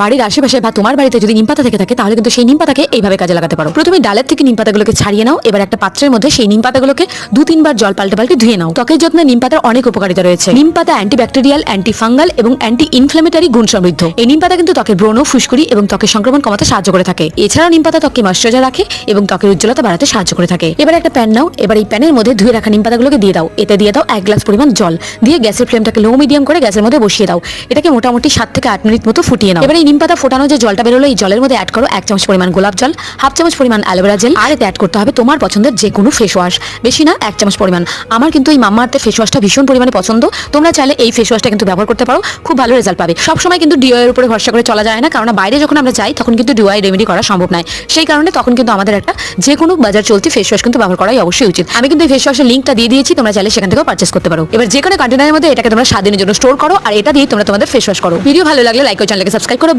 বাড়ির আশেপাশে বা তোমার বাড়িতে যদি নিম পাতা থেকে থাকে, তাহলে কিন্তু সেই নিম পাতাকে এইভাবে কাজে লাগাতে পারো। প্রথমে ডালের থেকে নিম পাতাগুলোকে ছাড়িয়ে নাও, এবার একটা পাত্রের মধ্যে সেই নিম পাতাগুলোকে দু তিনবার জল পাল্টে পাল্টে ধুয়ে নাও। ত্বকের যত্নে নিম পাতার অনেক উপকারিতা রয়েছে। নিম পাতা অ্যান্টিব্যাকটেরিয়াল অ্যান্টি ফাঙ্গাল এবং অ্যান্টি ইনফ্লামেটারি গুণ সমৃদ্ধ। এই নিম পাতা কিন্তু ত্বকের ব্রণ, ফুসকুড়ি এবং ত্বকের সংক্রমণ কমাতে সাহায্য করে থাকে। এছাড়াও নিম পাতা ত্বককে ময়শ্চারাইজার রাখে এবং ত্বকের উজ্জ্বলতা বাড়াতে সাহায্য করে থাকে। এবার একটা প্যান নাও, এবার এই প্যানের মধ্যে ধুয়ে রাখা নিম পাতাগুলোকে দিয়ে দাও। এতে দিয়ে দাও এক গ্লাস পরিমাণ জল। দিয়ে গ্যাসের ফ্লেমটাকে লো মিডিয়াম করে গ্যাসের মধ্যে বসিয়ে দাও। এটাকে মোটামুটি সাত থেকে আট মিনিট মতো ফুটিয়ে নাও। এবার এই নিম পাতা ফোটানো যে জলটা বেরোলো, এই জলের মধ্যে অ্যাড করো এক চামচ পরিমাণ গোলাপ জল হাফ চামচ পরিমাণ অ্যালোভেরা জেল আর এতে অ্যাড করতে হবে তোমার পছন্দের যে কোনো ফেস ওয়াশ বেশি না, এক চামচ পরিমাণ। আমার কিন্তু এই মাম্মা আর্থের ফেস ওয়াশটা ভীষণ পরিমাণে পছন্দ। তোমরা চাইলে এই ফেস ওয়াশটা কিন্তু ব্যবহার করতে পারো, খুব ভালো রেজাল্ট পাবে। সবসময় কিন্তু ডিও এর উপরে ভরসা করে চলা যায় না কারণ বাইরে যখন আমরা যাই, তখন কিন্তু ডিওয়াই রেমেডি করা সম্ভব নয়। সেই কারণে তখন কিন্তু আমাদের একটা যে কোনো বাজার চলতি ফেস ওয়াশ কিন্তু ব্যবহার করাই অবশ্যই উচিত। আমি কিন্তু এই ফেস ওয়াশের লিঙ্কটা দিয়ে দিয়েছি, তোমরা চাইলে সেখান থেকেও পারচেস করতে পারো। এবার যে কোনো কন্টেনারের মধ্যে এটাকে তোমরা সাত দিনের জন্য স্টোর করো, আর এটা দিয়ে তোমরা তোমাদের ফেস ওয়াশ করো। ভিডিও ভালো লাগলে লাইক ও চ্যানেলকে সাবস্ক্রাইব